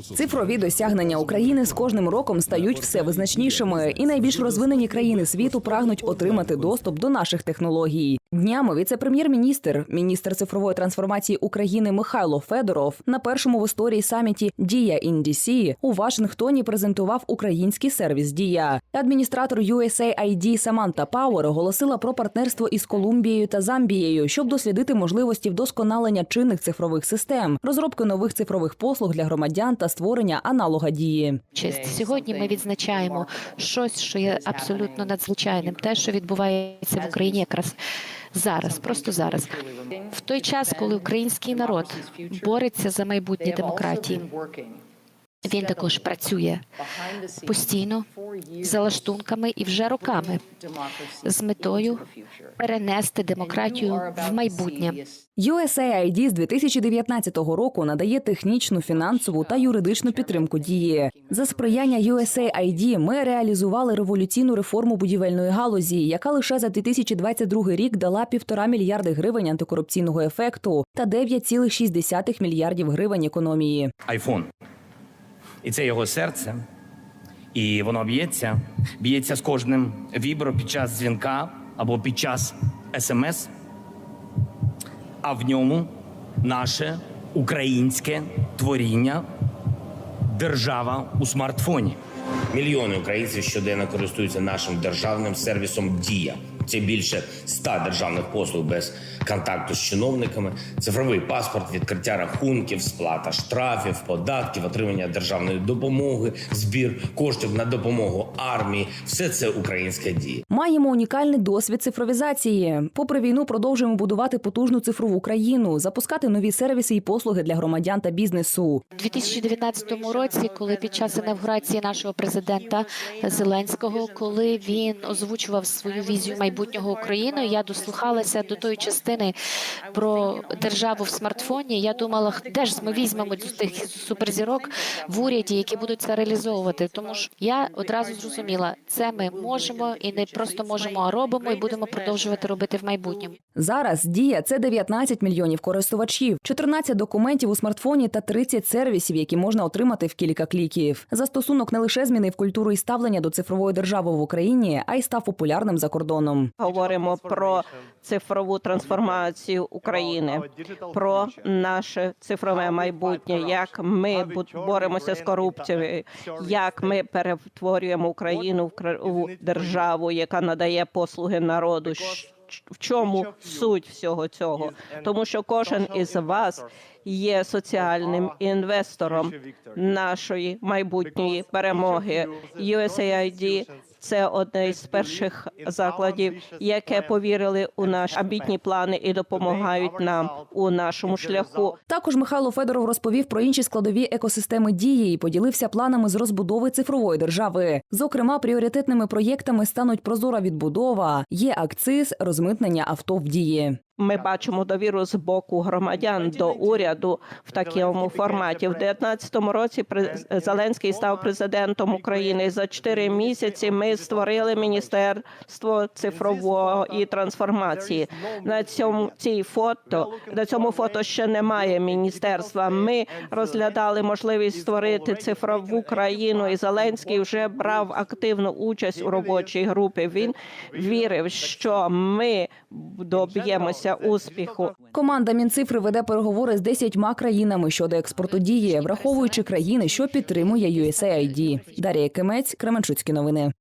Цифрові досягнення України з кожним роком стають все визначнішими, і найбільш розвинені країни світу прагнуть отримати доступ до наших технологій. Днями віце-прем'єр-міністр, міністр цифрової трансформації України Михайло Федоров на першому в історії саміті Дія індісі у Вашингтоні презентував український сервіс Дія. Адміністратор USAID Саманта Пауер оголосила про партнерство із Колумбією та Замбією, щоб дослідити можливості вдосконалення чинних цифрових систем, розробки нових цифрових послуг для громадян та створення аналога дії. честь. Сьогодні ми відзначаємо щось, що є абсолютно надзвичайним. Те, що відбувається в Україні якраз зараз, просто зараз, в той час, коли український народ бореться за майбутнє демократії. Він також працює постійно за лаштунками і вже роками з метою перенести демократію в майбутнє. USAID з 2019 року надає технічну, фінансову та юридичну підтримку дії. За сприяння USAID ми реалізували революційну реформу будівельної галузі, яка лише за 2022 рік дала півтора мільярди гривень антикорупційного ефекту та 9,6 мільярдів гривень економії. айфон. І це його серце. І воно б'ється, б'ється з кожним вібро під час дзвінка або під час смс. А в ньому наше українське творіння держава у смартфоні. Мільйони українців щоденно користуються нашим державним сервісом Дія. Це більше ста державних послуг без контакту з чиновниками, цифровий паспорт, відкриття рахунків, сплата штрафів, податків, отримання державної допомоги, збір коштів на допомогу армії. Все це українська дія. Маємо унікальний досвід цифровізації. Попри війну, продовжуємо будувати потужну цифрову країну, запускати нові сервіси і послуги для громадян та бізнесу. У 2019 році, коли під час інавгурації нашого президента Зеленського, коли він озвучував свою візію майбутнього України, я дослухалася до тої частини про державу в смартфоні. Я думала, де ж ми візьмемо тих суперзірок в уряді, які будуть це реалізовувати. Тому ж я одразу зрозуміла, це ми можемо і не просто можемо, а робимо, і будемо продовжувати робити в майбутньому. Зараз дія це 19 мільйонів користувачів, 14 документів у смартфоні та 30 сервісів, які можна отримати в кілька кліків. Застосунок не лише змінив культуру і ставлення до цифрової держави в Україні, а й став популярним за кордоном. Говоримо про цифрову трансформацію України, про наше цифрове майбутнє, як ми боремося з корупцією, як ми перетворюємо Україну в державу, яка надає послуги народу. В чому суть всього цього? Тому що кожен із вас є соціальним інвестором нашої майбутньої перемоги. USAID – це одне із перших закладів, яке повірили у наші амбітні плани і допомагають нам у нашому шляху. Також Михайло Федоров розповів про інші складові екосистеми дії і поділився планами з розбудови цифрової держави. Зокрема, пріоритетними проєктами стануть прозора відбудова, є акциз, розмитнення авто в дії. Ми бачимо довіру з боку громадян до уряду в такому форматі. В 2019 році Зеленський став президентом України. За чотири місяці ми створили міністерство цифрової трансформації. На цьому цій фото на цьому фото ще немає міністерства. Ми розглядали можливість створити цифрову країну, і Зеленський вже брав активну участь у робочій групі. Він вірив, що ми доб'ємося успіху. Команда Мінцифри веде переговори з 10 країнами щодо експорту дії, враховуючи країни, що підтримує USAID. Дарія Кимець, Кременчуцькі новини.